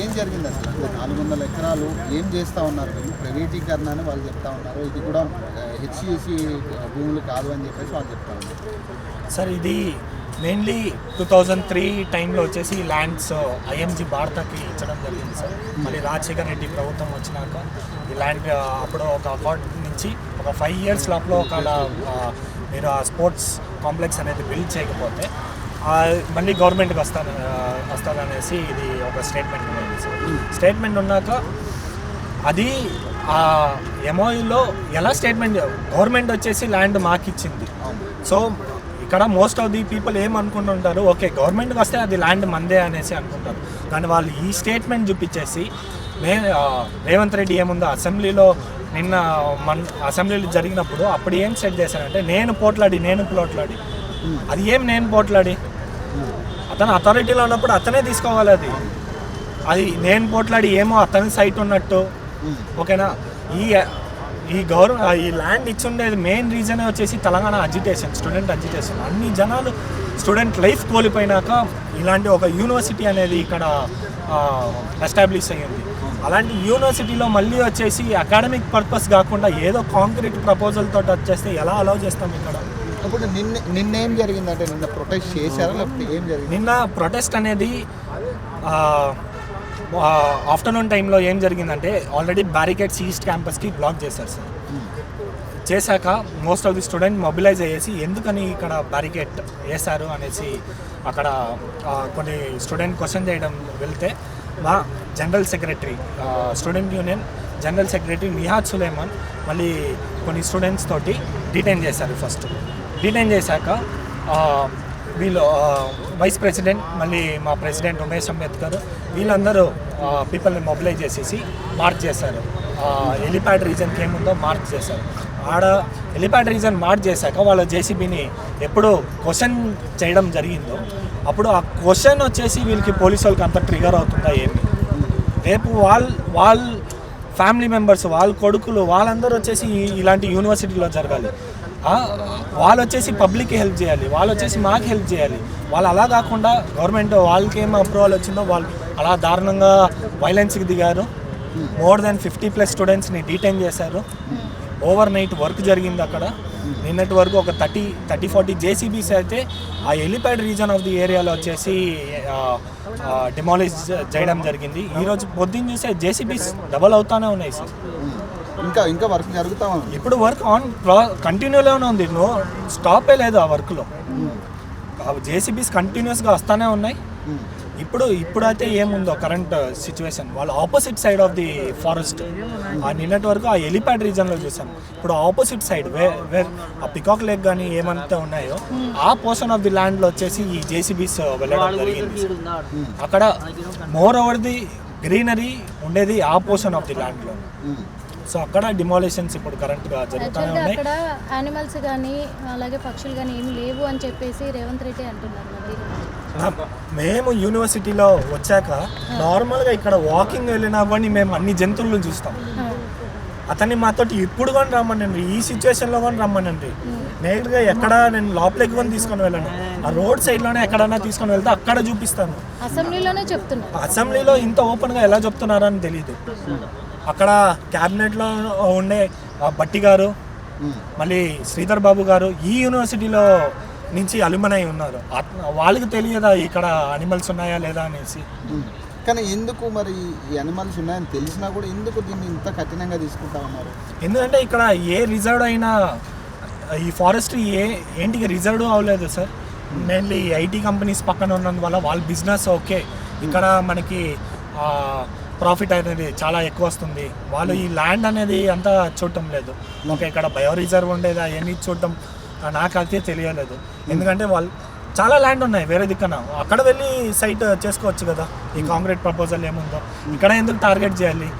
ఏం జరిగింది అసలు? అంటే నాలుగు వందల ఎకరాలు ఏం చేస్తూ ఉన్నారు? ప్రైవేటీకరణ అని వాళ్ళు చెప్తా ఉన్నారు. ఇది కూడా హెచ్సిసి భూములు కాదు అని చెప్పేసి వాళ్ళు చెప్తా ఉన్నారు. సార్ ఇది మెయిన్లీ టూ థౌజండ్ త్రీ టైంలో వచ్చేసి ల్యాండ్స్ ఐఎంజీ భారతకి ఇచ్చడం జరిగింది సార్. మళ్ళీ రాజశేఖర్ రెడ్డి ప్రభుత్వం వచ్చినాక ఈ ల్యాండ్ అప్పుడు ఒక అకౌంట్ నుంచి ఒక ఫైవ్ ఇయర్స్ లోపల ఒక మీరు ఆ స్పోర్ట్స్ కాంప్లెక్స్ అనేది బిల్డ్ చేయకపోతే మళ్ళీ గవర్నమెంట్కి వస్తాను వస్తుందనేసి ఇది ఒక స్టేట్మెంట్ సార్ స్టేట్మెంట్ ఉన్నాక అది ఆ ఎంఓయూలో ఎలా స్టేట్మెంట్ గవర్నమెంట్ వచ్చేసి ల్యాండ్ మాకు ఇచ్చింది సో ఇక్కడ మోస్ట్ ఆఫ్ ది పీపుల్ ఏమనుకుంటుంటారు ఓకే గవర్నమెంట్కి వస్తే అది ల్యాండ్ మందే అనేసి అనుకుంటారు. కానీ వాళ్ళు ఈ స్టేట్మెంట్ చూపించేసి మే రేవంత్ రెడ్డి ఏముందో అసెంబ్లీలో నిన్న మన అసెంబ్లీలో జరిగినప్పుడు అప్పుడు ఏం సెట్ చేశారంటే నేను పోట్లాడి నేను పోట్లాడి అది ఏం నేను పోట్లాడి? అతను అథారిటీలో ఉన్నప్పుడు అతనే తీసుకోవాలి అది. అది నేను పోట్లాడి ఏమో అతని సైట్ ఉన్నట్టు. ఓకేనా? ఈ ఈ గౌరవ ఈ ల్యాండ్ ఇచ్చుండేది మెయిన్ రీజన్ వచ్చేసి తెలంగాణ అజిటేషన్ స్టూడెంట్ అజిటేషన్ అన్ని జనాలు స్టూడెంట్ లైఫ్ కోల్పోయినాక ఇలాంటి ఒక యూనివర్సిటీ అనేది ఇక్కడ ఎస్టాబ్లిష్ అయ్యింది. అలాంటి యూనివర్సిటీలో మళ్ళీ వచ్చేసి అకాడమిక్ పర్పస్ కాకుండా ఏదో కాంక్రీట్ ప్రపోజల్ తోటి వచ్చేస్తే ఎలా అలౌ చేస్తాం ఇక్కడ? ఇప్పుడు నిన్న నిన్నేం జరిగిందంటే నిన్న ప్రొటెస్ట్ చేశారా? లేకపోతే ఏం జరిగింది? నిన్న ప్రొటెస్ట్ అనేది ఆఫ్టర్నూన్ టైంలో ఏం జరిగిందంటే ఆల్రెడీ బ్యారికేడ్స్ ఈస్ట్ క్యాంపస్కి బ్లాక్ చేశారు సార్ చేశాక most of the student mobilise అయ్యేసి ఎందుకని ఇక్కడ బ్యారికేడ్ వేశారు అనేసి అక్కడ కొన్ని స్టూడెంట్ క్వశ్చన్ చేయడం వెళ్తే మా general secretary student union general secretary Nihad Suleman మళ్ళీ కొన్ని స్టూడెంట్స్ తోటి డిటైన్ చేశారు ఫస్ట్ డిటైన్ చేశాక వీళ్ళు వైస్ ప్రెసిడెంట్ మళ్ళీ మా ప్రెసిడెంట్ ఉమేష్ అంబేద్కర్ వీళ్ళందరూ పీపుల్ని మొబిలైజ్ చేసేసి మార్చ్ చేశారు. ఆ, రీజన్కి ఏముందో మార్చ్ చేశారు. ఆడ ఎలిప్యాడ్ రీజన్ మార్చ్ చేశాక వాళ్ళ జేసీబీని ఎప్పుడు క్వశ్చన్ చేయడం జరిగిందో అప్పుడు ఆ క్వశ్చన్ వచ్చేసి వీళ్ళకి పోలీసు వాళ్ళకి అంత ట్రిగర్ అవుతుందా ఏమి రేపు వాళ్ళ వాళ్ళ ఫ్యామిలీ మెంబర్స్ వాళ్ళ కొడుకులు వాళ్ళందరూ వచ్చేసి ఇలాంటి యూనివర్సిటీలో జరగాలి. వాళ్ళు వచ్చేసి పబ్లిక్కి హెల్ప్ చేయాలి వాళ్ళు వచ్చేసి మాకు హెల్ప్ చేయాలి. వాళ్ళు అలా కాకుండా గవర్నమెంట్ వాళ్ళకి ఏం అప్రూవల్ వచ్చిందో వాళ్ళు అలా దారుణంగా వైలెన్స్కి దిగారు. మోర్ దెన్ ఫిఫ్టీ ప్లస్ స్టూడెంట్స్ని డీటైన్ చేశారు. ఓవర్ నైట్ వర్క్ జరిగింది అక్కడ. నిన్నటి వరకు ఒక థర్టీ థర్టీ ఫార్టీ జేసీబీస్ అయితే ఆ ఎలిప్యాడ్ రీజన్ ఆఫ్ ది ఏరియాలో వచ్చేసి డిమాలిష్ చేయడం జరిగింది. ఈరోజు పొద్దున్న చూసే జేసీబీస్ డబల్ అవుతానే ఉన్నాయి సార్. ఇంకా ఇంకా వర్క్ జరుగుతా ఉంది. ఇప్పుడు వర్క్ ఆన్ కంటిన్యూలోనే ఉంది. నో స్టాపే లేదు ఆ వర్క్లో జేసీబీస్ కంటిన్యూస్గా వస్తానే ఉన్నాయి. ఇప్పుడు ఇప్పుడైతే ఏముందో కరెంట్ సిచ్యువేషన్ వాళ్ళు opposite side of the forest ఆ నిన్నటి వరకు ఆ ఎలిప్యాడ్ రీజన్లో చూసాం. ఇప్పుడు ఆపోజిట్ సైడ్ వే వేర్ ఆ పికాక్ లేక్ కానీ ఏమంతా ఉన్నాయో ఆ పోర్షన్ ఆఫ్ ది ల్యాండ్లో వచ్చేసి ఈ జేసీబీస్ వెళ్ళడం జరిగింది. అక్కడ మోర్ ఓవర్ ది గ్రీనరీ ఉండేది ఆ పోర్షన్ ఆఫ్ ది ల్యాండ్లో సో అక్కడ డిమాలిషన్స్ ఇప్పుడు కరెంట్గా జరుగుతూనే యాక్చువల్గా ఉన్నాయి. అక్కడ యానిమల్స్ కానీ అలాగే పక్షులు కానీ ఏమి లేవు అని చెప్పేసి రేవంత్ రెడ్డి అంటున్నారు మేము యూనివర్సిటీలో వచ్చాక నార్మల్గా ఇక్కడ వాకింగ్ వెళ్ళినా కానీ మేము అన్ని జంతువులను చూస్తాం. అతన్ని మాతోటి ఇప్పుడు కానీ రమ్మనండి ఈ సిచ్యువేషన్లో కానీ రమ్మనండి. నేరుగా ఎక్కడ నేను లోపలికి కానీ తీసుకొని వెళ్ళను. ఆ రోడ్ సైడ్లోనే ఎక్కడన్నా తీసుకొని వెళ్తే అక్కడ చూపిస్తాను. అసెంబ్లీలోనే చెప్తున్నారు. అసెంబ్లీలో ఇంత ఓపెన్గా ఎలా చెప్తున్నారని తెలియదు అక్కడ క్యాబినెట్లో ఉండే బట్టి గారు మళ్ళీ శ్రీధర్ బాబు గారు ఈ యూనివర్సిటీలో నుంచి అలుమనై ఉన్నారు. వాళ్ళకి తెలియదా ఇక్కడ అనిమల్స్ ఉన్నాయా లేదా అనేసి? కానీ ఎందుకు మరి ఈ అనిమల్స్ ఉన్నాయని తెలిసినా కూడా ఎందుకు దీన్ని ఇంత కఠినంగా తీసుకుంటా ఉన్నారు? ఎందుకంటే ఇక్కడ ఏ రిజర్వ్ అయినా ఈ ఫారెస్ట్ ఏ ఏంటికి రిజర్వ్ అవ్వలేదు సార్. మెయిన్లీ ఐటీ కంపెనీస్ పక్కన ఉన్నందువల్ల వాళ్ళ బిజినెస్ ఓకే. ఇక్కడ మనకి ప్రాఫిట్ అనేది చాలా ఎక్కువ వస్తుంది. వాళ్ళు ఈ ల్యాండ్ అనేది అంతా చూడటం లేదు. ఓకే ఇక్కడ బయో రిజర్వ్ ఉండేది అవన్నీ చూడటం నాకైతే తెలియలేదు. ఎందుకంటే వాళ్ళు చాలా ల్యాండ్ ఉన్నాయి వేరే దిక్కన. అక్కడ వెళ్ళి సైట్ చేసుకోవచ్చు కదా. ఈ కాంక్రీట్ ప్రపోజల్ ఏముందో. ఇక్కడ ఎందుకు టార్గెట్ చేయాలి?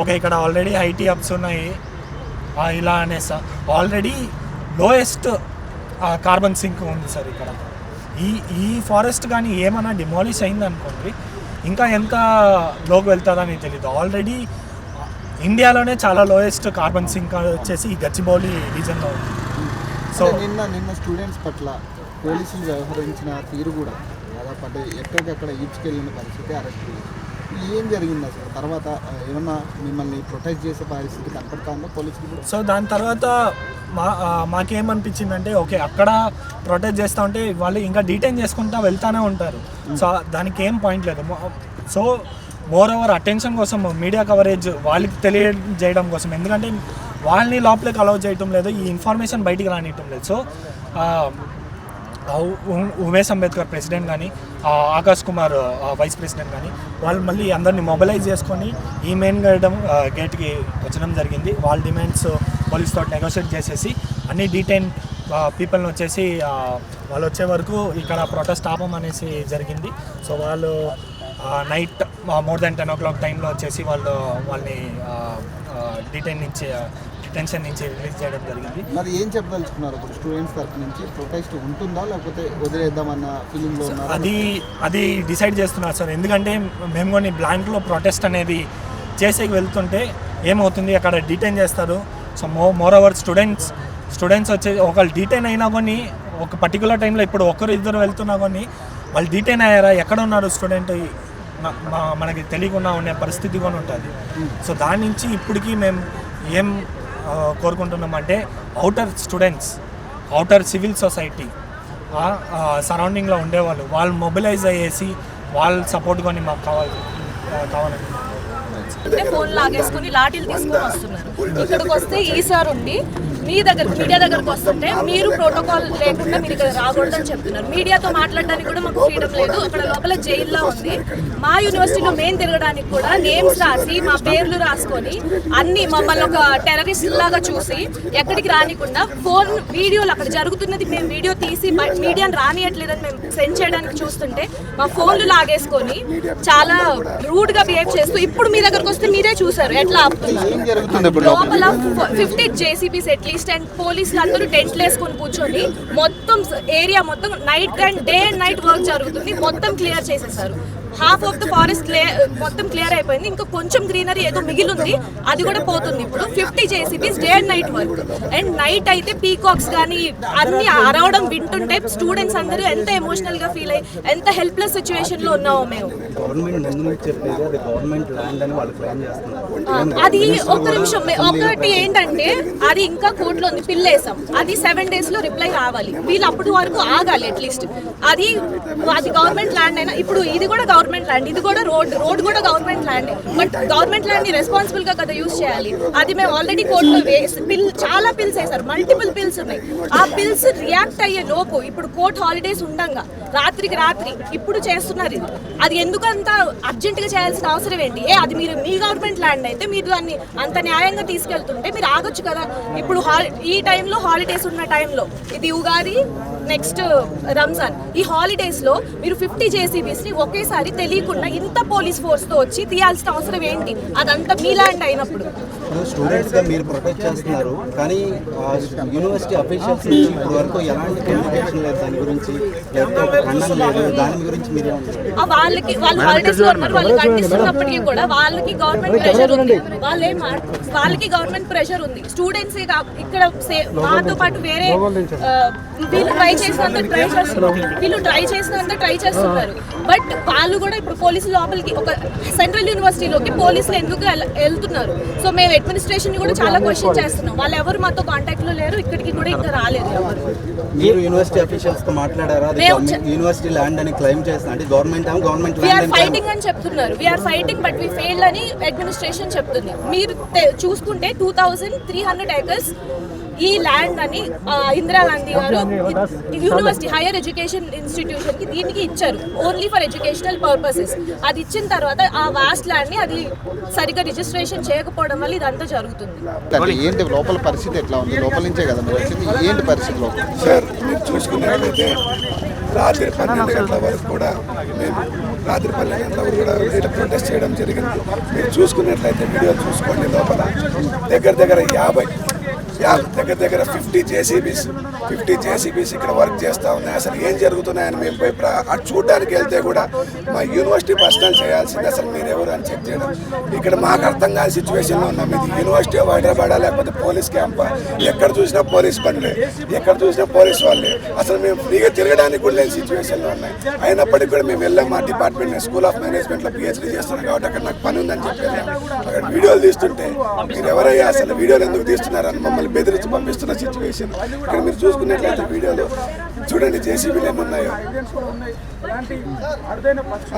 ఓకే ఇక్కడ ఆల్రెడీ ఐటీ హబ్స్ ఉన్నాయి. ఇలా అనేసా. ఆల్రెడీ లోయెస్ట్ కార్బన్ సింక్ ఉంది సార్ ఇక్కడ. ఈ ఈ ఫారెస్ట్ కానీ ఏమైనా డిమాలిష్ అయింది అనుకోండి ఇంకా ఎంత లోకి వెళ్తుందని తెలియదు ఆల్రెడీ ఇండియాలోనే చాలా లోయెస్ట్ కార్బన్ సింక్ వచ్చేసి ఈ గచ్చిబౌలి రీజన్లో ఉంది. సో నిన్న నిన్న స్టూడెంట్స్ పట్ల పోలీసులు వ్యవహరించిన తీరు కూడా దాదాపు అంటే ఎక్కడికక్కడ ఈడ్చుకెళ్ళిన పరిస్థితి అరెస్ట్ ఏం జరిగింది అసలు తర్వాత ఏమన్నా మిమ్మల్ని ప్రొటెక్ట్ చేసే పరిస్థితి కనపడుతుందా పోలీసులు ఇప్పుడు సో దాని తర్వాత మా మాకేమనిపించిందంటే ఓకే అక్కడ ప్రొటెక్ట్ చేస్తూ ఉంటే వాళ్ళు ఇంకా డీటైన్ చేసుకుంటా వెళ్తానే ఉంటారు. సో దానికి ఏం పాయింట్ లేదు సో మోర్ ఓవర్ అటెన్షన్ కోసం మీడియా కవరేజ్ వాళ్ళకి తెలియజేయడం కోసం. ఎందుకంటే వాళ్ళని లోపలికి అలౌ చేయటం లేదు ఈ ఇన్ఫర్మేషన్ బయటికి రానియటం లేదు. సో ఉమేష్ అంబేద్కర్ ప్రెసిడెంట్ కానీ ఆకాష్ కుమార్ వైస్ ప్రెసిడెంట్ కానీ వాళ్ళు మళ్ళీ అందరినీ మొబిలైజ్ చేసుకొని ఈ మెయిన్ గేట్ గేట్కి వచ్చడం జరిగింది. వాళ్ళ డిమాండ్స్ పోలీస్తో నెగోషియేట్ చేసేసి అన్ని డీటైన్ పీపుల్ని వచ్చేసి వాళ్ళు వచ్చే వరకు ఇక్కడ ప్రొటెస్ట్ ఆపం అనేసి జరిగింది. సో వాళ్ళు night more than ten o'clock టైంలో వచ్చేసి వాళ్ళు వాళ్ళని డీటైన్ నుంచి డిటెన్షన్ నుంచి రిలీజ్ చేయడం జరిగింది. మరి ఏం చెప్పదలుచుకున్నారు ఇప్పుడు స్టూడెంట్స్ తరఫు నుంచి? ప్రొటెస్ట్ ఉంటుందా? లేకపోతే వదిలేద్దామన్న ఫీలింగ్లో ఉన్నారా? అది అది డిసైడ్ చేస్తున్నారు సార్. ఎందుకంటే మేము కొన్ని బ్లాంక్లో ప్రొటెస్ట్ అనేది చేసేకి వెళ్తుంటే ఏమవుతుంది? అక్కడ డీటైన్ చేస్తారు. సో మో మోర్ ఓవర్ స్టూడెంట్స్ స్టూడెంట్స్ వచ్చే ఒకళ్ళు డీటైన్ అయినా కొన్ని ఒక పర్టికులర్ టైంలో ఇప్పుడు ఒకరు ఇద్దరు వెళ్తున్నా కొన్ని వాళ్ళు డీటైన్ అయ్యారా? ఎక్కడ ఉన్నారు స్టూడెంట్ మనకి తెలియకుండా ఉండే పరిస్థితి కూడా ఉంటుంది. సో దాని నుంచి ఇప్పటికీ మేము ఏం కోరుకుంటున్నామంటే outer students outer civil society సరౌండింగ్లో ఉండేవాళ్ళు. వాళ్ళు మొబిలైజ్ అయ్యేసి వాళ్ళ సపోర్ట్ కొని మాకు కావాలి కావాలండి కావాలని ఫోన్ లాగేసుకుని లాఠీలు తీసుకొని వస్తున్నారు. ఇక్కడికి వస్తే ఈ సార్ ఉండి మీ దగ్గర మీడియా దగ్గరకు వస్తుంటే మీరు ప్రోటోకాల్ లేకుండా మీరు ఇక్కడ రాకూడదని చెప్తున్నారు. మీడియాతో మాట్లాడడానికి కూడా మాకు ఫ్రీడమ్ లేదు. అక్కడ లోపల జైల్లో ఉంది. మా యూనివర్సిటీలో మేము తిరగడానికి కూడా నేమ్స్ రాసి మా పేర్లు రాసుకొని అన్ని మమ్మల్ని ఒక టెర్రరిస్ట్ లాగా చూసి ఎక్కడికి రానికుండా ఫోన్ వీడియోలు అక్కడ జరుగుతున్నది మేము వీడియో తీసి మీడియాని రానియట్లేదని మేము సెండ్ చేయడానికి చూస్తుంటే మా ఫోన్లు లాగేసుకొని చాలా రూడ్గా బిహేవ్ చేస్తూ ఇప్పుడు మీ దగ్గరకు వస్తే మీరే చూసారు ఎట్లా ఆపుతున్నారు? లోపల? ఫిఫ్టీ జేసీబీస్ పోలీస్ అండ్ పోలీసులు అందరూ టెంట్లు వేసుకొని కూర్చొని మొత్తం ఏరియా మొత్తం night and day and night work జరుగుతుంది. మొత్తం క్లియర్ చేసేసారు. హాఫ్ ఆఫ్ ద ఫారెస్ట్ మొత్తం క్లియర్ అయిపోయింది. ఇంకా కొంచెం గ్రీనరీ ఏదో మిగిలింది. అది కూడా పోతుంది ఇప్పుడు. Fifty JCBs day and night work and night అయితే పీకాక్స్ కానీ అన్ని అరవడం వింటుంటే స్టూడెంట్స్ అందరూ ఎంత ఎమోషనల్గా ఫీల్ అయ్యి ఎంత హెల్ప్లెస్ సిచ్యువేషన్లో ఉన్నామో మేము. అది ఒక్క నిమిషం. మే- ఒకటి ఏంటంటే అది ఇంకా కోర్టులో ఉంది. పిల్లేసాం అది సెవెన్ డేస్లో రిప్లై రావాలి వీళ్ళు అప్పటి వరకు ఆగాలి అట్లీస్ట్ అది అది గవర్నమెంట్ ల్యాండ్ అయినా ఇప్పుడు ఇది కూడా గవర్నమెంట్ గవర్నమెంట్ ల్యాండ్. ఇది కూడా రోడ్ రోడ్ కూడా గవర్నమెంట్ ల్యాండ్. బట్ గవర్నమెంట్ ల్యాండ్ని రెస్పాన్సిబుల్గా కదా యూజ్ చేయాలి. అది మేము ఆల్రెడీ కోర్టులో పిల్ చాలా పిల్స్ వేసారు మల్టిపుల్ పిల్స్ ఉన్నాయి. ఆ పిల్స్ రియాక్ట్ అయ్యే లోపు ఇప్పుడు కోర్ట్ హాలిడేస్ ఉండంగా రాత్రికి రాత్రి ఇప్పుడు చేస్తున్నారు ఇది. అది ఎందుకంత అర్జెంట్గా చేయాల్సిన అవసరం ఏంటి? ఏ అది మీరు మీ గవర్నమెంట్ ల్యాండ్ అయితే మీరు దాన్ని అంత న్యాయంగా తీసుకెళ్తుంటే మీరు ఆగొచ్చు కదా. ఇప్పుడు ఈ టైంలో హాలిడేస్ ఉన్న టైంలో ఇది ఉగాది నెక్స్ట్ రంజాన్. ఈ హాలిడేస్లో మీరు ఫిఫ్టీ జేసీబీస్ని ఒకేసారి తెలియకుండా ఇంత పోలీస్ ఫోర్స్తో వచ్చి తీయాల్సిన అవసరం ఏంటి? అదంతా మీలాంటి అయినప్పుడు. ఇప్పుడు స్టూడెంట్స్గా మీరు ప్రొటెక్ట్ చేస్తున్నారు. కానీ యూనివర్సిటీ అఫీషియల్స్ నుంచి ఇప్పుడు వరకు ఎలాంటి కమ్యూనికేషన్ లేదు. దాని గురించి ఖండన లేదు. దాని గురించి ఆ వాళ్ళకి వాళ్ళు హాలిడేస్లో ఉన్నారు. వాళ్ళు కట్టిస్తున్నప్పటికీ కూడా వాళ్ళకి గవర్నమెంట్ ప్రెషర్ ఉంది. వాళ్ళే వాళ్ళకి గవర్నమెంట్ ప్రెషర్ ఉంది. స్టూడెంట్స్ ఇక్కడ సే- మాతో పాటు వేరే వీళ్ళు ట్రై చేసినంత ట్రై చేస్తున్నారు. వీళ్ళు ట్రై చేసినంత ట్రై చేస్తున్నారు. బట్ వాళ్ళు కూడా ఇప్పుడు పోలీసులు లోపలికి ఒక సెంట్రల్ యూనివర్సిటీలోకి పోలీసులు ఎందుకు వెళ్- వెళ్తున్నారు? సో మేము అడ్మినిస్ట్రేషన్ కూడా చాలా క్వశ్చన్ చేస్తున్నాం. వాళ్ళు ఎవరు మాతో కాంటాక్ట్లో లేరు ఇక్కడికి కూడా ఇంకా రాలేదు. ఎవరు మీరు యూనివర్సిటీ అఫీషియల్స్తో మాట్లాడారా? యూనివర్సిటీ ల్యాండ్ అని క్లెయిమ్ చేస్తున్నా. అంటే గవర్నమెంట్ ఏమో గవర్నమెంట్ అని claim- ఫైటింగ్ అని చెప్తున్నారు. We are fighting but we failed అని అడ్మినిస్ట్రేషన్ చెప్తుంది. మీరు చూసుకుంటే two thousand three hundred acres ఈ ల్యాండ్ అని ఇందిరాగాంధీ గారు యూనివర్సిటీ హైయర్ ఎడ్యుకేషన్ ఇన్స్టిట్యూషన్కి దీనికి ఇచ్చారు ఓన్లీ ఫర్ ఎడ్యుకేషనల్ పర్పసెస్. అది ఇచ్చిన తర్వాత ఆ వాస్ట్ ల్యాండ్ని అది సరిగా రిజిస్ట్రేషన్ చేయకపోవడం వల్ల ఇదంతా జరుగుతుంది. అంటే ఏంటి లోపల పరిస్థితి ఎట్లా ఉంది? లోపల నుంచే కదా ఏంటి పరిస్థితి లోపల? సార్ మీరు చూసుకున్నట్లయితే రాత్రి పన్నెండు గంటల వరకు కూడా మేము రాత్రి పన్నెండు గంటల వరకు కూడా వీళ్ళ ప్రొటెస్ట్ చేయడం జరిగింది. మీరు చూసుకున్నట్లయితే వీడియో చూసుకోండి లోపల. దగ్గర దగ్గర యాభై దగ్గర దగ్గర ఫిఫ్టీ జేసీబీస్ ఫిఫ్టీ జేసీబీస్ ఇక్కడ వర్క్ చేస్తూ ఉన్నాయి. అసలు ఏం జరుగుతున్నాయని మేము పోయి అటు చూడడానికి వెళ్తే కూడా మా యూనివర్సిటీ పర్సనల్ చేయాల్సింది అసలు మీరు ఎవరు అని చెక్ చేయడం. ఇక్కడ మాకు అర్థం కాని సిచ్యువేషన్లో ఉన్నాం. ఇది యూనివర్సిటీ ఆఫ్ హైదరాబాద్ లేకపోతే పోలీస్ క్యాంప్ ఎక్కడ చూసినా పోలీస్ పనులే ఎక్కడ చూసినా పోలీస్ వాళ్ళే. అసలు మేము ఫ్రీగా తిరగడానికి కూడా లేని సిచ్యువేషన్లో ఉన్నాయి అయినప్పటికీ కూడా మేము వెళ్ళాం. మా డిపార్ట్మెంట్ స్కూల్ ఆఫ్ మేనేజ్మెంట్లో పిహెచ్డీ చేస్తున్నాం కాబట్టి అక్కడ నాకు పని ఉందని చెప్పి అక్కడ వీడియోలు తీస్తుంటే మీరు ఎవరయ్యా అసలు వీడియోలు ఎందుకు తీస్తున్నారని మమ్మల్ని బెదిరించి పంపిస్తున్న సిచ్యువేషన్ ఇక్కడ మీరు చూసుకున్నట్లయితే వీడియోలు చూడండి జేసీబీలు ఉన్నాయో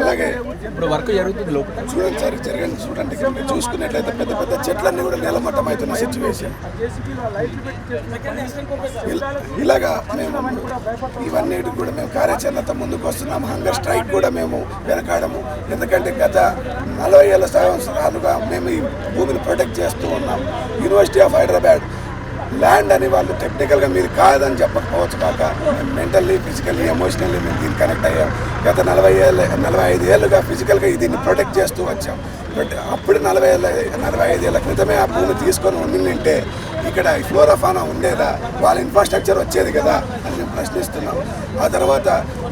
అలాగే ఇప్పుడు వర్క్ జరుగుతుంది చూడండి సార్ జరగండి చూడండి. ఇక్కడ మీరు చూసుకున్నట్లయితే పెద్ద పెద్ద చెట్లన్నీ కూడా నేలమట్టం అవుతున్న సిచ్యువేషన్ ఇలాగా మేము ఇవన్నీ కూడా మేము కార్యాచరణతో ముందుకు వస్తున్నాము. హంగర్ స్ట్రైక్ కూడా మేము వెనకాడము. ఎందుకంటే గత నలభై ఏళ్ళ సంవత్సరాలుగా మేము ఈ భూమిని ప్రొటెక్ట్ చేస్తూ ఉన్నాం. యూనివర్సిటీ ఆఫ్ హైదరాబాద్ ల్యాండ్ అని వాళ్ళు టెక్నికల్గా మీరు కాదని చెప్పకపోవచ్చు కాక మెంటల్లీ ఫిజికల్లీ ఎమోషనల్లీ మేము దీన్ని కనెక్ట్ అయ్యాం. గత నలభై ఏళ్ళ నలభై ఐదు ఏళ్ళుగా ఫిజికల్గా దీన్ని ప్రొటెక్ట్ చేస్తూ వచ్చాం. బట్ అప్పుడు నలభై ఏళ్ళ నలభై ఐదు ఏళ్ళ క్రితమే ఆ భూమి తీసుకొని ఉండిందంటే ఇక్కడ ఫ్లోరాఫానా ఉండేదా? వాళ్ళ ఇన్ఫ్రాస్ట్రక్చర్ వచ్చేది కదా? అని మేము ప్రశ్నిస్తున్నాం. ఆ తర్వాత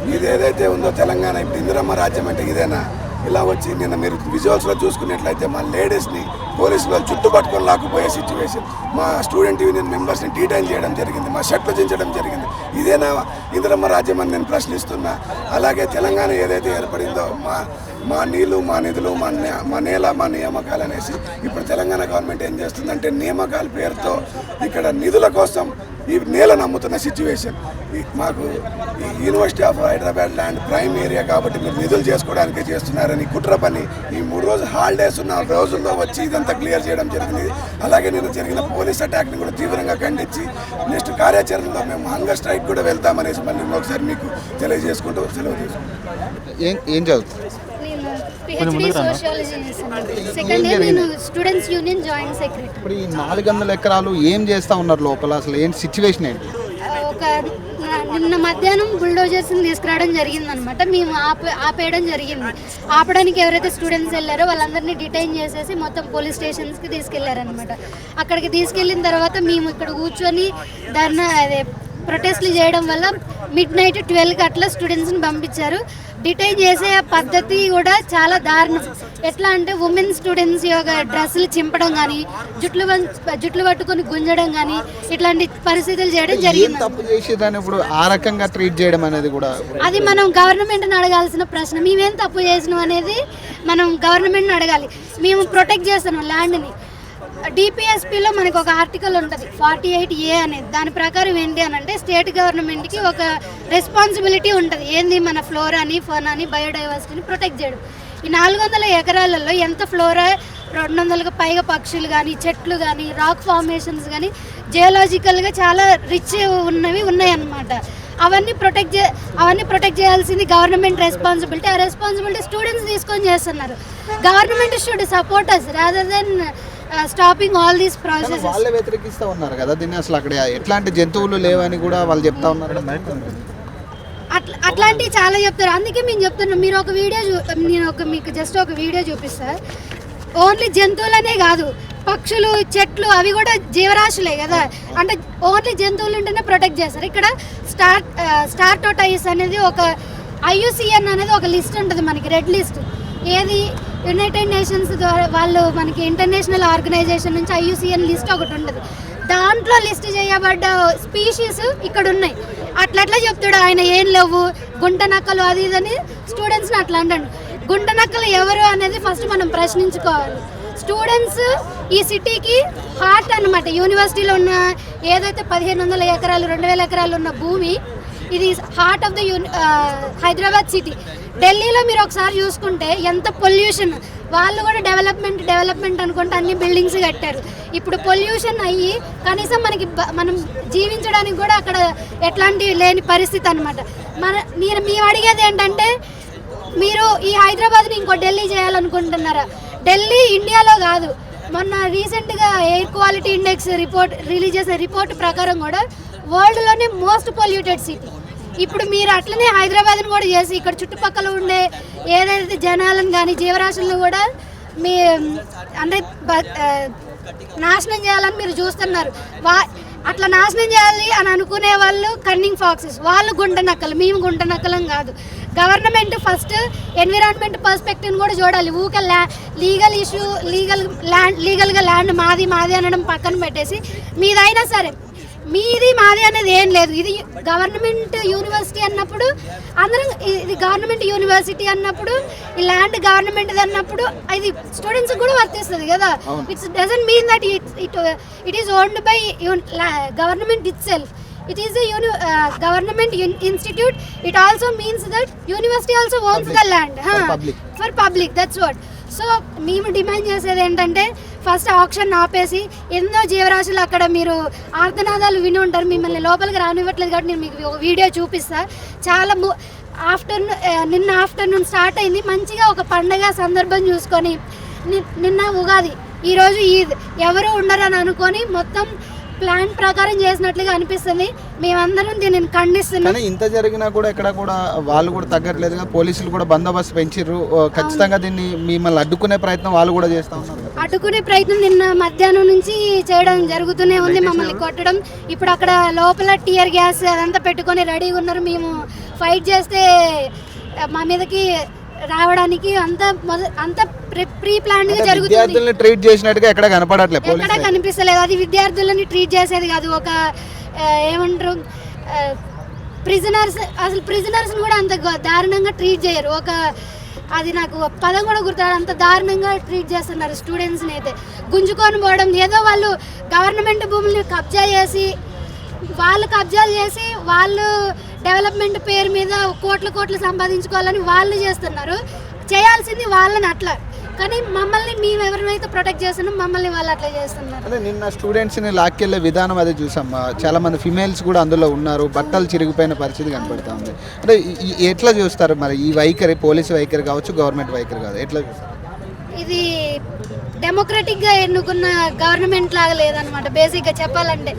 ఇది ఏదైతే ఉందో తెలంగాణ ఇప్పుడు ఇందిరమ్మ రాజ్యం అంటే ఇదేనా? ఇలా వచ్చి నిన్న మీరు విజువల్స్లో చూసుకున్నట్లయితే మా లేడీస్ని పోలీసు వాళ్ళు చుట్టుపట్టుకొని లాక్కుపోయే సిచ్యువేషన్ మా స్టూడెంట్ యూనియన్ మెంబర్స్ని డీటైల్ చేయడం జరిగింది మా షర్ట్లు దించడం జరిగింది. ఇదేనా ఇందిరమ్మ రాజ్యం అని నేను ప్రశ్నిస్తున్నా. అలాగే తెలంగాణ ఏదైతే ఏర్పడిందో మా మా నీళ్ళు మా నిధులు మా నే- మా నేల మా నియామకాలు అనేసి ఇప్పుడు తెలంగాణ గవర్నమెంట్ ఏం చేస్తుందంటే నియామకాల పేరుతో ఇక్కడ నిధుల కోసం ఈ నేల నమ్ముతున్న సిచ్యువేషన్ మాకు ఈ University of Hyderabad land prime area కాబట్టి మీరు నిధులు చేసుకోవడానికే చేస్తున్నారని కుట్ర పని. ఈ మూడు రోజులు హాలిడేస్ ఉన్న రోజుల్లో వచ్చి ఇదంతా క్లియర్ చేయడం జరిగింది. అలాగే నేను జరిగిన పోలీస్ అటాక్ని కూడా తీవ్రంగా ఖండించి నెక్స్ట్ కార్యాచరణలో మేము హంగర్ స్ట్రైక్ కూడా వెళ్తామనేసి మళ్ళీ ఒకసారి మీకు తెలియజేసుకుంటూ సెలవు తీసుకుంటాం ఏం ఏం చదువుతుంది నేను పిహెచ్డి సోషియాలజీ చేశాను. సెకండ్ ఇయర్ నేను స్టూడెంట్స్ యూనియన్ జాయింట్ సెక్రటరీ ఇప్పుడు ఈ నాలుగు వందల ఎకరాలు ఏం చేస్తా ఉన్నారు లోపల? అసలు ఏంటి సిచ్యువేషన్ ఏంటి? ఒక నిన్న మధ్యాహ్నం బుల్డోజర్స్ని తీసుకురావడం జరిగింది అనమాట మేము ఆపే ఆపేయడం జరిగింది. ఆపడానికి ఎవరైతే స్టూడెంట్స్ వెళ్ళారో వాళ్ళందరినీ డిటైన్ చేసేసి మొత్తం పోలీస్ స్టేషన్స్కి తీసుకెళ్ళారనమాట. అక్కడికి తీసుకెళ్ళిన తర్వాత మేము ఇక్కడ కూర్చొని ధర్నా అదే ప్రొటెస్ట్లు చేయడం వల్ల మిడ్ నైట్ ట్వెల్వ్కి అట్లా స్టూడెంట్స్ని పంపించారు. డిటైన్ చేసే పద్ధతి కూడా చాలా దారుణం. ఎట్లా అంటే ఉమెన్ స్టూడెంట్స్ యొక్క డ్రెస్సులు చింపడం కానీ జుట్లు జుట్లు పట్టుకొని గుంజడం కానీ ఇట్లాంటి పరిస్థితులు చేయడం జరిగింది. తప్పు చేసేదాన్ని ఇప్పుడు ఆ రకంగా ట్రీట్ చేయడం అనేది కూడా అది మనం గవర్నమెంట్ని అడగాల్సిన ప్రశ్న. మేమేం తప్పు చేసినాం అనేది మనం గవర్నమెంట్ని అడగాలి. మేము ప్రొటెక్ట్ చేస్తున్నాం ల్యాండ్ని డిపిఎస్పిలో మనకు ఒక ఆర్టికల్ ఉంటుంది ఫార్టీ ఎయిట్ ఏ అనేది. దాని ప్రకారం ఏంటి అని అంటే స్టేట్ గవర్నమెంట్కి ఒక రెస్పాన్సిబిలిటీ ఉంటుంది. ఏంది మన ఫ్లోరాని ఫోనాని బయోడైవర్సిటీని ప్రొటెక్ట్ చేయడం. ఈ నాలుగు వందల ఎకరాలలో ఎంత ఫ్లోరా రెండు వందలకు పైగా పక్షులు కానీ చెట్లు కానీ రాక్ ఫార్మేషన్స్ కానీ జియోలాజికల్గా చాలా రిచ్ ఉన్నవి ఉన్నాయన్నమాట. అవన్నీ ప్రొటెక్ట్ చే అవన్నీ ప్రొటెక్ట్ చేయాల్సింది గవర్నమెంట్ రెస్పాన్సిబిలిటీ. ఆ రెస్పాన్సిబిలిటీ స్టూడెంట్స్ తీసుకొని చేస్తున్నారు. Government should support us rather than stopping all these process వాళ్ళే వ్యతిరేకిస్తా ఉన్నారు కదా దీన్ని అసలు అక్కడ ఎట్లాంటి జంతువులు లేవని కూడా వాళ్ళు చెప్తా ఉన్నారు అట్లా అట్లాంటివి చాలా చెప్తారు. అందుకే మేము చెప్తున్నాం మీరు ఒక వీడియో చూ నేను ఒక మీకు జస్ట్ ఒక వీడియో చూపిస్తా. ఓన్లీ జంతువులనే కాదు పక్షులు చెట్లు అవి కూడా జీవరాశులే కదా. అంటే ఓన్లీ జంతువులు ఉంటేనే ప్రొటెక్ట్ చేస్తారు. ఇక్కడ స్టార్ స్టార్ టోటైస్ అనేది ఒక ఐయుసిఎన్ అనేది ఒక లిస్ట్ ఉంటుంది మనకి రెడ్ లిస్ట్ ఏది యునైటెడ్ నేషన్స్ ద్వారా వాళ్ళు మనకి ఇంటర్నేషనల్ ఆర్గనైజేషన్ నుంచి ఐయుసిఎన్ లిస్ట్ ఒకటి ఉంటుంది. దాంట్లో లిస్ట్ చేయబడ్డ స్పీషీస్ ఇక్కడ ఉన్నాయి అట్లట్లా చెప్తాడు ఆయన ఏం లేవు గుంట నక్కలు అది ఇది అని స్టూడెంట్స్ని అట్లా అంటాడు గుంట నక్కలు ఎవరు అనేది ఫస్ట్ మనం ప్రశ్నించుకోవాలి. స్టూడెంట్స్ ఈ సిటీకి హార్ట్ అన్నమాట. యూనివర్సిటీలో ఉన్న ఏదైతే పదిహేను వందల ఎకరాలు రెండు వేల ఎకరాలు ఉన్న భూమి ఇది హార్ట్ ఆఫ్ ద యూని హైదరాబాద్ సిటీ ఢిల్లీలో మీరు ఒకసారి చూసుకుంటే ఎంత పొల్యూషన్ వాళ్ళు కూడా డెవలప్మెంట్ డెవలప్మెంట్ అనుకుంటే అన్ని బిల్డింగ్స్ కట్టారు. ఇప్పుడు పొల్యూషన్ అయ్యి కనీసం మనకి మనం జీవించడానికి కూడా అక్కడ ఎట్లాంటి లేని పరిస్థితి అనమాట మన మీరు మేము అడిగేది ఏంటంటే మీరు ఈ హైదరాబాద్ని ఇంకో ఢిల్లీ చేయాలనుకుంటున్నారా? ఢిల్లీ ఇండియాలో కాదు. మొన్న రీసెంట్గా air quality index report release చేసిన రిపోర్ట్ ప్రకారం కూడా వరల్డ్లోనే మోస్ట్ పొల్యూటెడ్ సిటీ ఇప్పుడు మీరు అట్లనే హైదరాబాద్ని కూడా చేసి ఇక్కడ చుట్టుపక్కల ఉండే ఏదైతే జనాలను కానీ జీవరాశులను కూడా మీ అంటే బ- నాశనం చేయాలని మీరు చూస్తున్నారు. వా అట్లా నాశనం చేయాలి అని అనుకునే వాళ్ళు కన్నింగ్ ఫాక్సెస్. వాళ్ళు గుంట నక్కలు. మేము గుంట నక్కలం కాదు. గవర్నమెంట్ ఫస్ట్ ఎన్విరాన్మెంట్ పర్స్పెక్టివ్ని కూడా చూడాలి. ఊకే ల్యా లీగల్ ఇష్యూ లీగల్ ల్యాండ్ లీగల్గా ల్యాండ్ మాది మాది అనడం పక్కన పెట్టేసి మీదైనా సరే మీది మాది అనేది ఏం లేదు. ఇది గవర్నమెంట్ యూనివర్సిటీ అన్నప్పుడు అందరం ఇది గవర్నమెంట్ యూనివర్సిటీ అన్నప్పుడు ఈ ల్యాండ్ గవర్నమెంట్ అన్నప్పుడు ఇది స్టూడెంట్స్ కూడా వర్తిస్తుంది కదా. It's doesn't mean that it it it is owned by government itself it is uni government institute it also means that university also owns the land. For public that's what so మేము demand చేసేది ఏంటంటే first option ఆపేసి ఎన్నో జీవరాశులు అక్కడ మీరు ఆర్తనాదాలు విని ఉంటారు. మిమ్మల్ని లోపలికి రానివ్వట్లేదు కాబట్టి నేను మీకు ఒక వీడియో చూపిస్తా. చాలా ఆఫ్టర్నూన్ నిన్న ఆఫ్టర్నూన్ స్టార్ట్ అయింది. మంచిగా ఒక పండగ సందర్భం చూసుకొని ని- నిన్న ఉగాది. ఈరోజు ఈద్. ఎవరు ఉండరని అనుకొని మొత్తం ప్లాన్ ప్రకారం చేసినట్లుగా అనిపిస్తుంది. మేమందరం దీనిని ఖండిస్తున్నాం. కానీ ఇంత జరిగినా కూడా ఎక్కడ కూడా వాళ్ళు కూడా తగ్గట్లేదుగా పోలీసులు కూడా బందోబస్తు పెంచిర్రు. ఓ, ఖచ్చితంగా దీన్ని మిమ్మల్ని అడ్డుకునే ప్రయత్నం వాళ్ళు కూడా చేస్తా ఉన్నారు. అడ్డుకునే ప్రయత్నం నిన్న మధ్యాహ్నం నుంచి చేయడం జరుగుతూనే ఉంది మమ్మల్ని కొట్టడం. ఇప్పుడు అక్కడ లోపల టియర్ గ్యాస్ అదంతా పెట్టుకొని రెడీగా ఉన్నారు. మేము ఫైట్ చేస్తే మా మీదకి రావడానికి అంత అంత ప్రీ ప్లాన్గా జరుగుతుంది. విద్యార్థుల్ని ట్రీట్ చేసినట్టుగా ఎక్కడ కనపడట్లే ఎక్కడా కనిపిస్తలేదు. అది విద్యార్థులని ట్రీట్ చేసేది కాదు. ఒక ఏమంటారు ప్రిజనర్స్ అసలు ప్రిజనర్స్ కూడా అంత దారుణంగా ట్రీట్ చేయరు. ఒక అది నాకు పదం కూడా గుర్తు అంత దారుణంగా ట్రీట్ చేస్తున్నారు స్టూడెంట్స్ని అయితే. గుంజుకొని పోవడం. ఏదో వాళ్ళు గవర్నమెంట్ భూముల్ని కబ్జా చేసి వాళ్ళు కబ్జాలు చేసి వాళ్ళు డెవలప్మెంట్ పేరు మీద కోట్ల కోట్లు సంపాదించుకోవాలని వాళ్ళు చేస్తున్నారు. చేయాల్సింది వాళ్ళని అట్లా. కానీ మమ్మల్ని మేము ఎవరినైతే ప్రొటెక్ట్ చేస్తున్నాం మమ్మల్ని వాళ్ళు అట్లా చేస్తున్నారు. అదే నిన్న స్టూడెంట్స్ని లాక్కెళ్ళే విధానం అదే చూసాం. చాలా మంది ఫిమేల్స్ కూడా అందులో ఉన్నారు. బట్టలు చిరిగిపోయిన పరిస్థితి కనపడతా ఉంది. అంటే ఎట్లా చూస్తారు మరి? ఈ వైఖరి పోలీసు వైఖరి కావచ్చు గవర్నమెంట్ వైఖరి కాదు. ఎట్లా చూస్తారు? ఇది డెమోక్రటిక్గా ఎన్నుకున్న గవర్నమెంట్ లాగా లేదనమాట బేసిక్గా చెప్పాలంటే.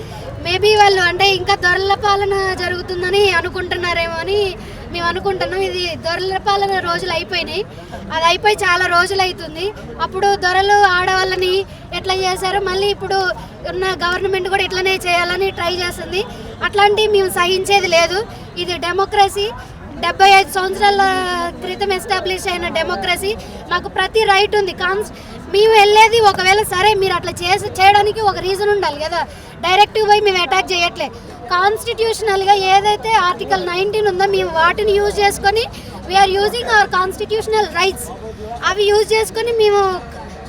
మేబీ వాళ్ళు అంటే ఇంకా దొరల పాలన జరుగుతుందని అనుకుంటున్నారేమో అని మేము అనుకుంటున్నాం. ఇది దొరల పాలన రోజులు అయిపోయినాయి. అది అయిపోయి చాలా రోజులు అవుతుంది. అప్పుడు దొరలు ఆడవాళ్ళని ఎట్లా చేశారో? మళ్ళీ ఇప్పుడు ఉన్న గవర్నమెంట్ కూడా ఇట్లనే చేయాలని ట్రై చేస్తుంది. అట్లాంటివి మేము సహించేది లేదు. ఇది డెమోక్రసీ డెబ్బై ఐదు సంవత్సరాల క్రితం ఎస్టాబ్లిష్ అయిన డెమోక్రసీ మాకు ప్రతి రైట్ ఉంది. కాన్స్ మేము వెళ్ళేది ఒకవేళ సరే మీరు అట్లా చేసి చేయడానికి ఒక రీజన్ ఉండాలి కదా. డైరెక్ట్ పోయి మేము అటాక్ చేయట్లే. కాన్స్టిట్యూషనల్గా ఏదైతే ఆర్టికల్ నైన్టీన్ ఉందో మేము వాటిని యూజ్ చేసుకొని we're using our constitutional rights అవి యూజ్ చేసుకొని మేము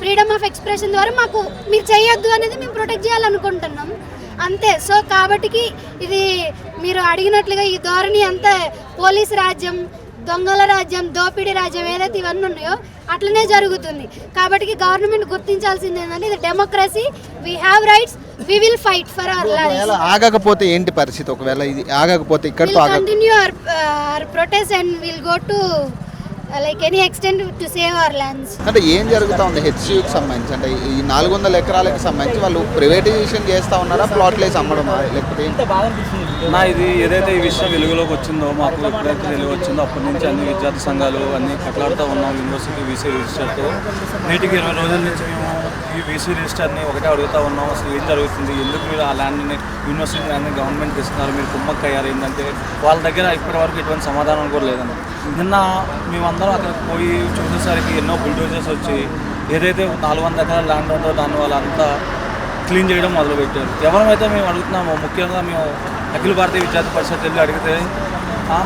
ఫ్రీడమ్ ఆఫ్ ఎక్స్ప్రెషన్ ద్వారా మాకు మీరు చేయొద్దు అనేది మేము ప్రొటెక్ట్ చేయాలనుకుంటున్నాం. అంతే. సో కాబట్టికి ఇది మీరు అడిగినట్లుగా ఈ ధోరణి అంతా పోలీస్ రాజ్యం దొంగల రాజ్యం దోపిడీ రాజ్యం ఏదైతే ఇవన్నీ ఉన్నాయో అట్లనే జరుగుతుంది. కాబట్టి గవర్నమెంట్ గుర్తించాల్సింది ఏంటంటే ఇది democracy we have rights we will fight for our life ఆగకపోతే ఏంటి పరిస్థితి? ఒకవేళ ఇది ఆగకపోతే ఇక్కడతో ఆగ continue our protest and will go to like any extent to save our lands అంటే ఏం జరుగుతా ఉంది? హెచ్సియుకి సంబంధించి. అంటే ఈ నాలుగు వందల ఎకరాలకు సంబంధించి వాళ్ళు ప్రైవేటైజేషన్ చేస్తా ఉన్నారా? ప్లాట్లు వేసి అమ్మడమా? లేకపోతే? నా ఇది ఏదైతే ఈ విషయం వెలుగులోకి వచ్చిందో మాకు ఎప్పుడైతే వెలుగు వచ్చిందో అప్పటి నుంచి అన్ని విద్యార్థి సంఘాలు అన్ని కట్లాడుతూ ఉన్నాం యూనివర్సిటీ వీసీ రిజిస్టర్తో నేటికి ఇరవై రోజుల నుంచి మేము ఈ రిజిస్టర్ని ఒకటే అడుగుతా ఉన్నాం. అసలు ఏం జరుగుతుంది? ఎందుకు మీరు ఆ ల్యాండ్ని యూనివర్సిటీ ల్యాండ్ని గవర్నమెంట్ ఇస్తున్నారు మీరు కుమ్మక్క అయ్యారు ఏంటంటే వాళ్ళ దగ్గర ఇప్పటి వరకు ఎటువంటి సమాధానం కూడా లేదండి నిన్న మేమందరం అక్కడికి పోయి చూసేసరికి ఎన్నో బుల్డోజర్స్ వచ్చి ఏదైతే నాలుగు వందల ఎకరాల ల్యాండ్ ఉందో దాన్ని వాళ్ళంతా క్లీన్ చేయడం మొదలుపెట్టారు. ఎవరమైతే మేము అడుగుతున్నామో ముఖ్యంగా మేము అఖిల భారతీయ విద్యార్థి పరిషత్ వెళ్ళి అడిగితే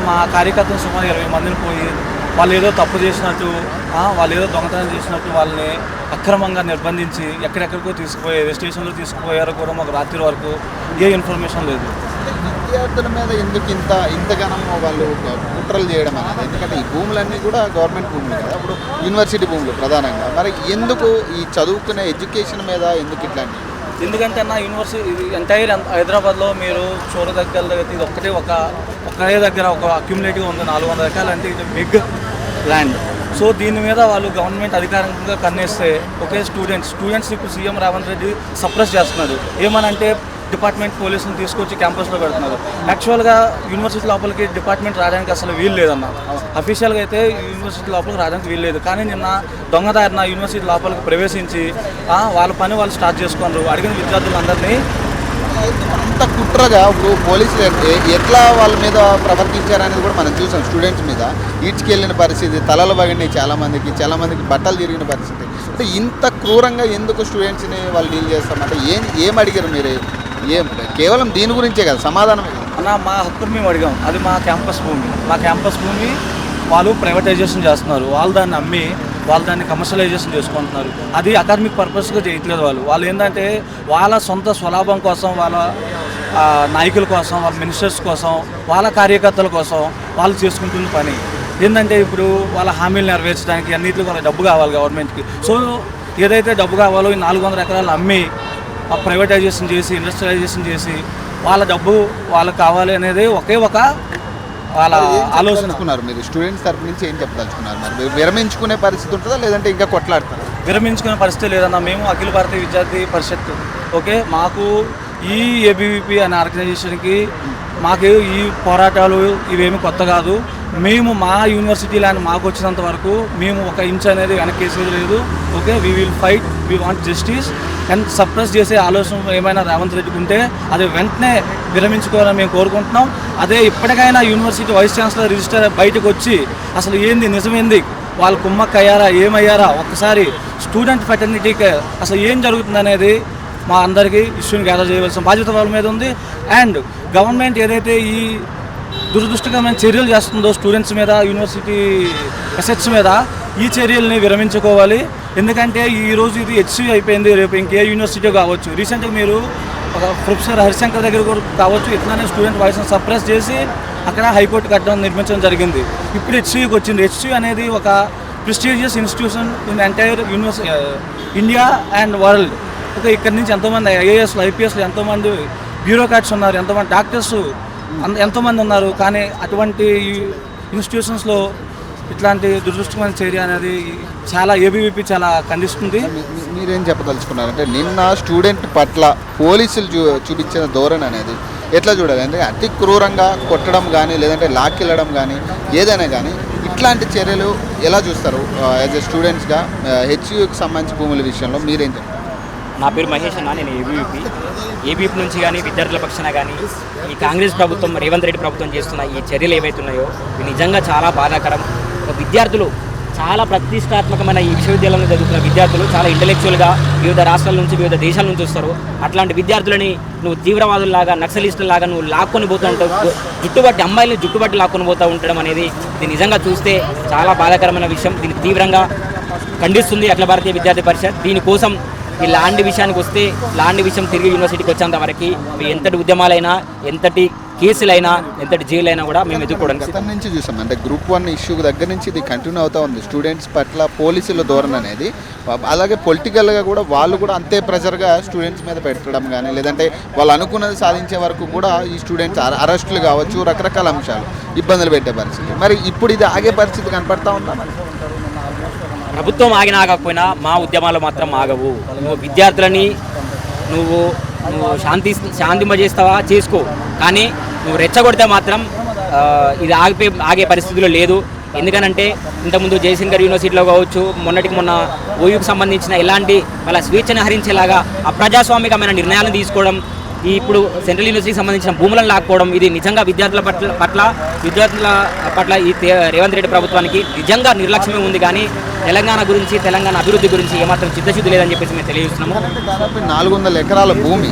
మా కార్యకర్తలు సుమారు ఇరవై మందిని పోయి వాళ్ళు ఏదో తప్పు చేసినట్టు వాళ్ళు ఏదో దొంగతనం చేసినట్టు వాళ్ళని అక్రమంగా నిర్బంధించి ఎక్కడెక్కడికో తీసుకుపోయి ఏ స్టేషన్లో తీసుకుపోయారో కూడా మాకు రాత్రి వరకు ఏ ఇన్ఫర్మేషన్ లేదు. విద్యార్థుల మీద ఎందుకు ఇంత ఇంతగానం వాళ్ళు కుట్రలు చేయడం అనేది? ఎందుకంటే ఈ భూములన్నీ కూడా గవర్నమెంట్ భూములు కదా అప్పుడు యూనివర్సిటీ భూములు ప్రధానంగా. మరి ఎందుకు ఈ చదువుకునే ఎడ్యుకేషన్ మీద ఎందుకు ఇట్లాంటి? ఎందుకంటే నా యూనివర్సిటీ ఎంటైర్ హైదరాబాద్లో మీరు చూడదగ్గర ఇది ఒక్కటే ఒక ఒకే దగ్గర ఒక అక్యుములేటివ్ ఉంది నాలుగు వందల ఎకరాలు. అంటే ఇది బిగ్ ల్యాండ్ సో దీని మీద వాళ్ళు గవర్నమెంట్ అధికారికంగా కన్నేస్తే ఒకే స్టూడెంట్స్ స్టూడెంట్స్ ఇప్పుడు సీఎం రేవంత్ రెడ్డి సప్రెస్ చేస్తున్నారు. ఏమనంటే డిపార్ట్మెంట్ పోలీసులు తీసుకొచ్చి క్యాంపస్లో పెడుతున్నారు. యాక్చువల్గా యూనివర్సిటీ లోపలికి డిపార్ట్మెంట్ రావడానికి అసలు వీలు లేదన్న. అఫీషియల్గా అయితే యూనివర్సిటీ లోపలికి రావడానికి వీలు లేదు. కానీ నిన్న దొంగదారిన యూనివర్సిటీ లోపలికి ప్రవేశించి వాళ్ళ పని వాళ్ళు స్టార్ట్ చేసుకున్నారు. అడిగిన విద్యార్థులందరినీ అంత కుట్రగా ఇప్పుడు పోలీసులు ఎట్లా వాళ్ళ మీద ప్రవర్తించారనేది కూడా మనం చూసాం స్టూడెంట్స్ మీద. ఈడ్చుకెళ్ళిన పరిస్థితి తలలు పగినాయి చాలామందికి చాలామందికి బట్టలు తిరిగిన పరిస్థితి. అంటే ఇంత క్రూరంగా ఎందుకు స్టూడెంట్స్ని వాళ్ళు డీల్ చేస్తామంటే ఏం ఏం అడిగారు మీరు? ఏం? కేవలం దీని గురించే కదా సమాధానం అన్న మా హక్కును మేము అడిగాం. అది మా క్యాంపస్ భూమి. మా క్యాంపస్ భూమి వాళ్ళు ప్రైవేటైజేషన్ చేస్తున్నారు. వాళ్ళు దాన్ని అమ్మి వాళ్ళు దాన్ని కమర్షియలైజేషన్ చేసుకుంటున్నారు. అది అకాడమిక్ పర్పస్గా చేయట్లేదు వాళ్ళు. వాళ్ళు ఏంటంటే వాళ్ళ సొంత స్వలాభం కోసం వాళ్ళ నాయకుల కోసం వాళ్ళ మినిస్టర్స్ కోసం వాళ్ళ కార్యకర్తల కోసం వాళ్ళు చేసుకుంటున్న పని. ఏంటంటే ఇప్పుడు వాళ్ళ హామీలు నెరవేర్చడానికి అన్నింటిలో వాళ్ళ డబ్బు కావాలి గవర్నమెంట్కి సో ఏదైతే డబ్బు కావాలో ఈ నాలుగు వందల ఎకరాలు అమ్మి ఆ ప్రైవేటైజేషన్ చేసి ఇండస్ట్రియలైజేషన్ చేసి వాళ్ళ డబ్బు వాళ్ళకి కావాలి అనేది ఒకే ఒక వాళ్ళ ఆలోచన అనుకున్నారు మీరు? స్టూడెంట్స్ తరపు నుంచి ఏం చెప్పదలుచుకున్నారు మరి? మీరు విరమించుకునే పరిస్థితి ఉంటుందా లేదంటే ఇంకా కొట్లాడతారా? విరమించుకునే పరిస్థితి లేదన్న మేము అఖిల భారతీయ విద్యార్థి పరిషత్ ఓకే? మాకు ఈ ఏబీవీపీ అనే ఆర్గనైజేషన్కి మాకు ఈ పోరాటాలు ఇవేమి కొత్త కాదు. మేము మా యూనివర్సిటీ ల్యాండ్ మాకు వచ్చినంత వరకు మేము ఒక ఇంచ్ అనేది వెనకేసేది లేదు. Okay we will fight we want justice and suppress చేసే ఆలోచన ఏమైనా రేవంత్ రెడ్డికి ఉంటే అది వెంటనే విరమించుకోవాలని మేము కోరుకుంటున్నాం. అదే ఇప్పటికైనా యూనివర్సిటీ వైస్ ఛాన్సలర్ రిజిస్టర్ బయటకు వచ్చి అసలు ఏంది నిజమేంది? వాళ్ళు కుమ్మక్కయ్యారా ఏమయ్యారా? ఒక్కసారి స్టూడెంట్ ఫెటర్నిటీకి అసలు ఏం జరుగుతుంది అనేది మా అందరికీ ఇష్యూని గ్యాదర్ చేయవలసిన బాధ్యత వాళ్ళ మీద ఉంది. అండ్ గవర్నమెంట్ ఏదైతే ఈ దురదృష్టకరమైన చర్యలు చేస్తుందో స్టూడెంట్స్ మీద యూనివర్సిటీ ఎసెట్స్ మీద ఈ చర్యల్ని విరమించుకోవాలి. ఎందుకంటే ఈ రోజు ఇది హెచ్సి అయిపోయింది రేపు ఇంకే యూనివర్సిటీ కావచ్చు. రీసెంట్గా మీరు ఒక ప్రొఫెసర్ హరిశంకర్ దగ్గర కూడా కావచ్చు ఇట్లానే స్టూడెంట్ వాయిస్ని సప్రెస్ చేసి అక్కడ హైకోర్టు కట్టడం నిర్మించడం జరిగింది. ఇప్పుడు హెచ్సికి వచ్చింది. హెచ్సి అనేది ఒక prestigious institution in entire university India and world okay ఇక్కడ నుంచి ఎంతోమంది ఐఏఎస్లు ఐపీఎస్లు ఎంతోమంది బ్యూరోక్రాట్స్ ఉన్నారు ఎంతోమంది డాక్టర్స్ ఎంతోమంది ఉన్నారు కానీ అటువంటి ఇన్స్టిట్యూషన్స్లో ఇట్లాంటి దురదృష్టమైన చర్య అనేది చాలా ఏబీవీపీ చాలా ఖండిస్తుంది. మీరేం చెప్పదలుచుకున్నారు అంటే నిన్న స్టూడెంట్ పట్ల పోలీసులు చూ చూపించిన ధోరణి అనేది ఎట్లా చూడాలి? అంటే అతి క్రూరంగా కొట్టడం కానీ లేదంటే లాక్కెళ్ళడం కానీ ఏదైనా కానీ ఇట్లాంటి చర్యలు ఎలా చూస్తారు? యాజ్ ఎ స్టూడెంట్స్గా హెచ్యుకి సంబంధించిన భూముల విషయంలో మీరేం చెప్తారు నా పేరు మహేష్ అన్న నేను ఏబీవీపీ. ఏబీవీ నుంచి కానీ విద్యార్థుల పక్షాన కానీ ఈ కాంగ్రెస్ ప్రభుత్వం రేవంత్ రెడ్డి ప్రభుత్వం చేస్తున్న ఈ చర్యలు ఏవైతున్నాయో ఇవి నిజంగా చాలా బాధాకరం. ఒక విద్యార్థులు చాలా ప్రతిష్టాత్మకమైన ఈ విశ్వవిద్యాలయంలో చదువుతున్న విద్యార్థులు చాలా ఇంటలెక్చువల్గా వివిధ రాష్ట్రాల నుంచి వివిధ దేశాల నుంచి వస్తారు. అట్లాంటి విద్యార్థులని నువ్వు తీవ్రవాదుల్లాగా నక్సలిస్టులాగా నువ్వు లాక్కొని పోతూ ఉంటావు. జుట్టుబట్టి అమ్మాయిల్ని జుట్టుబట్టి లాక్కొని పోతూ ఉండడం అనేది ఇది నిజంగా చూస్తే చాలా బాధాకరమైన విషయం. దీన్ని తీవ్రంగా ఖండిస్తుంది అఖిల భారతీయ విద్యార్థి పరిషత్. దీనికోసం ఈ ల్యాండ్ విషయానికి వస్తే ల్యాండ్ విషయం తిరిగి యూనివర్సిటీకి వచ్చేంత వరకు ఎంతటి ఉద్యమాలైనా ఎంతటి కేసులైనా ఎంతటి జైలైనా కూడా మేము ఎదుర్కోవడానికి గతం నుంచి చూసాం. అంటే గ్రూప్ వన్ ఇష్యూ దగ్గర నుంచి ఇది కంటిన్యూ అవుతా ఉంది. స్టూడెంట్స్ పట్ల పోలీసుల ధోరణి అనేది. అలాగే పొలిటికల్గా కూడా వాళ్ళు కూడా అంతే ప్రెషర్గా స్టూడెంట్స్ మీద పెట్టడం కానీ లేదంటే వాళ్ళు అనుకున్నది సాధించే వరకు కూడా ఈ స్టూడెంట్స్ అరెస్టులు కావచ్చు రకరకాల అంశాలు ఇబ్బందులు పెట్టే పరిస్థితి. మరి ఇప్పుడు ఇది ఆగే పరిస్థితి కనపడతా ఉందా మరి? ప్రభుత్వం ఆగినాకపోయినా మా ఉద్యమాలు మాత్రం ఆగవు. నువ్వు విద్యార్థులని నువ్వు నువ్వు శాంతి శాంతింపజేస్తావా? చేసుకో. కానీ నువ్వు రెచ్చగొడితే మాత్రం ఇది ఆగిపోయి ఆగే పరిస్థితిలో లేదు. ఎందుకనంటే ఇంతకుముందు జయశంకర్ యూనివర్సిటీలో కావచ్చు మొన్నటికి మొన్న ఓయూకి సంబంధించిన ఎలాంటి వాళ్ళ స్వేచ్ఛను హరించేలాగా అప్రజాస్వామికమైన నిర్ణయాలను తీసుకోవడం ఈ ఇప్పుడు సెంట్రల్ యూనివర్సిటీకి సంబంధించిన భూములను లాక్కోవడం ఇది నిజంగా విద్యార్థుల పట్ల పట్ల విద్యార్థుల పట్ల ఈ తే- రేవంత్ రెడ్డి ప్రభుత్వానికి నిజంగా నిర్లక్ష్యమే ఉంది. కానీ తెలంగాణ గురించి తెలంగాణ అభివృద్ధి గురించి ఏమాత్రం చిత్తశుద్ధి లేదని చెప్పేసి మేము తెలియజేస్తున్నాము. దాదాపు నాలుగు వందల ఎకరాల భూమి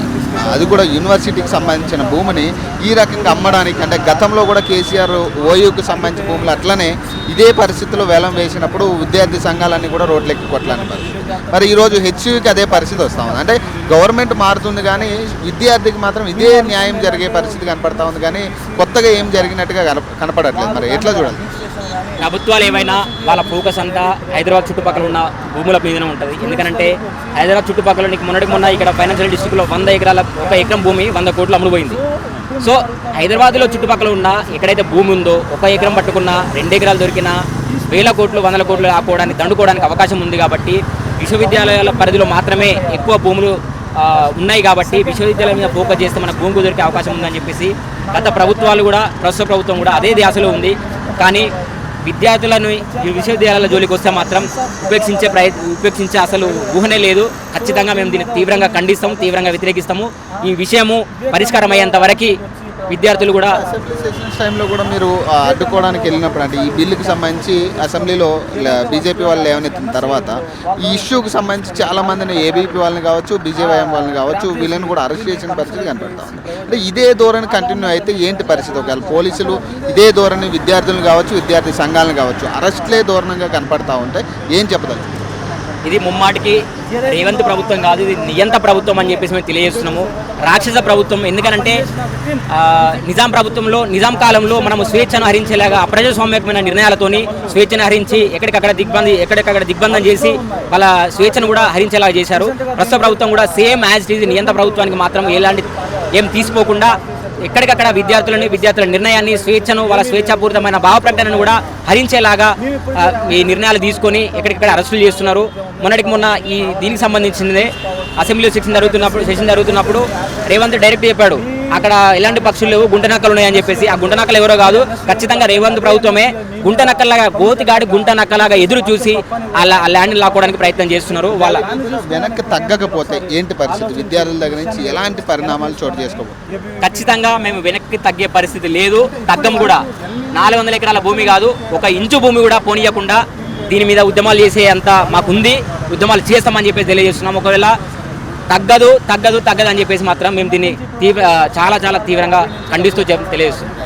అది కూడా యూనివర్సిటీకి సంబంధించిన భూమిని ఈ రకంగా అమ్మడానికి అంటే గతంలో కూడా కేసీఆర్ ఓయూకి సంబంధించిన భూములు అట్లనే ఇదే పరిస్థితిలో వేలం వేసినప్పుడు విద్యార్థి సంఘాలన్నీ కూడా రోడ్లెక్కి కొట్టలేని పరిస్థితి. మరి ఈరోజు హెచ్యుకి అదే పరిస్థితి వస్తూ ఉంది. అంటే గవర్నమెంట్ మారుతుంది కానీ విద్యార్థికి మాత్రం ఇదే న్యాయం జరిగే పరిస్థితి కనపడతా ఉంది కానీ కొత్తగా ఏం జరిగినట్టుగా కనప- కనపడట్లేదు. మరి ఎట్లా చూడాలి? ప్రభుత్వాలు ఏవైనా వాళ్ళ ఫోకస్ అంతా హైదరాబాద్ చుట్టుపక్కల ఉన్న భూముల మీదనే ఉంటుంది. ఎందుకంటే హైదరాబాద్ చుట్టుపక్కల నీకు మొన్నటికి మొన్న ఇక్కడ ఫైనాన్షియల్ డిస్ట్రిక్ట్లో వంద ఎకరాల ఒక ఎకరం భూమి వంద కోట్లు అమ్ముడుపోయింది సో హైదరాబాద్లో చుట్టుపక్కల ఉన్న ఎక్కడైతే భూమి ఉందో ఒక ఎకరం పట్టుకున్నా రెండు ఎకరాలు దొరికినా వేల కోట్లు వందల కోట్లు ఆపుకోవడానికి దండుకోవడానికి అవకాశం ఉంది కాబట్టి విశ్వవిద్యాలయాల పరిధిలో మాత్రమే ఎక్కువ భూములు ఉన్నాయి కాబట్టి విశ్వవిద్యాలయం మీద ఫోకస్ చేస్తే మన భూమి దొరికే అవకాశం ఉందని చెప్పేసి గత ప్రభుత్వాలు కూడా ప్రస్తుత ప్రభుత్వం కూడా అదే ధ్యాసలో ఉంది. కానీ విద్యార్థులను ఈ విశ్వవిద్యాలయాల జోలికి వస్తే మాత్రం ఉపేక్షించే ప్రయత్ ఉపేక్షించే అసలు ఊహనే లేదు. ఖచ్చితంగా మేము దీన్ని తీవ్రంగా ఖండిస్తాము తీవ్రంగా వ్యతిరేకిస్తాము. ఈ విషయము పరిష్కారం అయ్యేంత వరకు విద్యార్థులు కూడా అసెంబ్లీ సెషన్స్ టైంలో కూడా మీరు అడ్డుకోవడానికి వెళ్ళినప్పుడు అంటే ఈ బిల్లుకి సంబంధించి అసెంబ్లీలో బీజేపీ వాళ్ళు లేవనెత్తిన తర్వాత ఈ ఇష్యూకి సంబంధించి చాలా మందిని ఏబీపీ వాళ్ళని కావచ్చు బీజేవైఎం వాళ్ళని కావచ్చు వీళ్ళని కూడా అరెస్ట్ చేసిన పరిస్థితి కనపడతా ఉంది. అంటే ఇదే ధోరణి కంటిన్యూ అయితే ఏంటి పరిస్థితి? ఒకవేళ పోలీసులు ఇదే ధోరణి విద్యార్థులను కావచ్చు విద్యార్థి సంఘాలను కావచ్చు అరెస్ట్లే ధోరణంగా కనపడతా ఉంటే ఏం చెప్పదలుచు ఇది ముమ్మాటికి రేవంత్ ప్రభుత్వం కాదు ఇది నియంత ప్రభుత్వం అని చెప్పేసి మేము తెలియజేస్తున్నాము. రాక్షస ప్రభుత్వం ఎందుకనంటే నిజాం ప్రభుత్వంలో నిజాం కాలంలో మనము స్వేచ్ఛను హరించేలాగా అప్రజాస్వామ్యమైన నిర్ణయాలతోని స్వేచ్ఛను హరించి ఎక్కడికక్కడ దిగ్బంధి ఎక్కడికక్కడ దిగ్బంధం చేసి వాళ్ళ స్వేచ్ఛను కూడా హరించేలాగా చేశారు. ప్రస్తుత ప్రభుత్వం కూడా సేమ్ యాజ్ ఇది నియంత ప్రభుత్వానికి మాత్రం ఎలాంటి ఏం తీసుకోకుండా ఎక్కడికక్కడ విద్యార్థులని విద్యార్థుల నిర్ణయాన్ని స్వేచ్ఛను వాళ్ళ స్వేచ్ఛాపూరితమైన భావ ప్రకటనను కూడా హరించేలాగా ఈ నిర్ణయాలు తీసుకొని ఎక్కడికక్కడ అరెస్టులు చేస్తున్నారు. మొన్నటికి మొన్న ఈ దీనికి సంబంధించిందే అసెంబ్లీలో సెక్షన్ జరుగుతున్నప్పుడు సెషన్ జరుగుతున్నప్పుడు రేవంత్ డైరెక్ట్ చెప్పాడు. అక్కడ ఎలాంటి పక్షులు లేవు. గుంట నక్కలు ఉన్నాయని చెప్పేసి. ఆ గుంట నక్కలు ఎవరో కాదు. ఖచ్చితంగా రేవంత్ ప్రభుత్వమే గుంట నక్కలాగా గోతిగాడి గుంట నక్కలాగా ఎదురు చూసి అలా ఆ ల్యాండ్ లాక్కోవడానికి ప్రయత్నం చేస్తున్నారు. వాళ్ళ వెనక్కి తగ్గకపోతే ఏంటి పరిస్థితి? విద్యార్థుల దగ్గర నుంచి ఎలాంటి పరిణామాలు చోటు చేసుకోబోతుంది ఖచ్చితంగా మేము వెనక్కి తగ్గే పరిస్థితి లేదు. తగ్గం కూడా. నాలుగు వందల ఎకరాల భూమి కాదు. ఒక ఇంచు భూమి కూడా పోనీయకుండా దీని మీద ఉద్యమాలు చేసే అంత మాకుంది. ఉద్యమాలు చేస్తామని చెప్పేసి తెలియజేస్తున్నాం. ఒకవేళ తగ్గదు తగ్గదు తగ్గదు అని చెప్పేసి మాత్రం మేము దీన్ని తీవ్ర చాలా చాలా తీవ్రంగా ఖండిస్తూ చెప్ తెలియజేస్తున్నాం.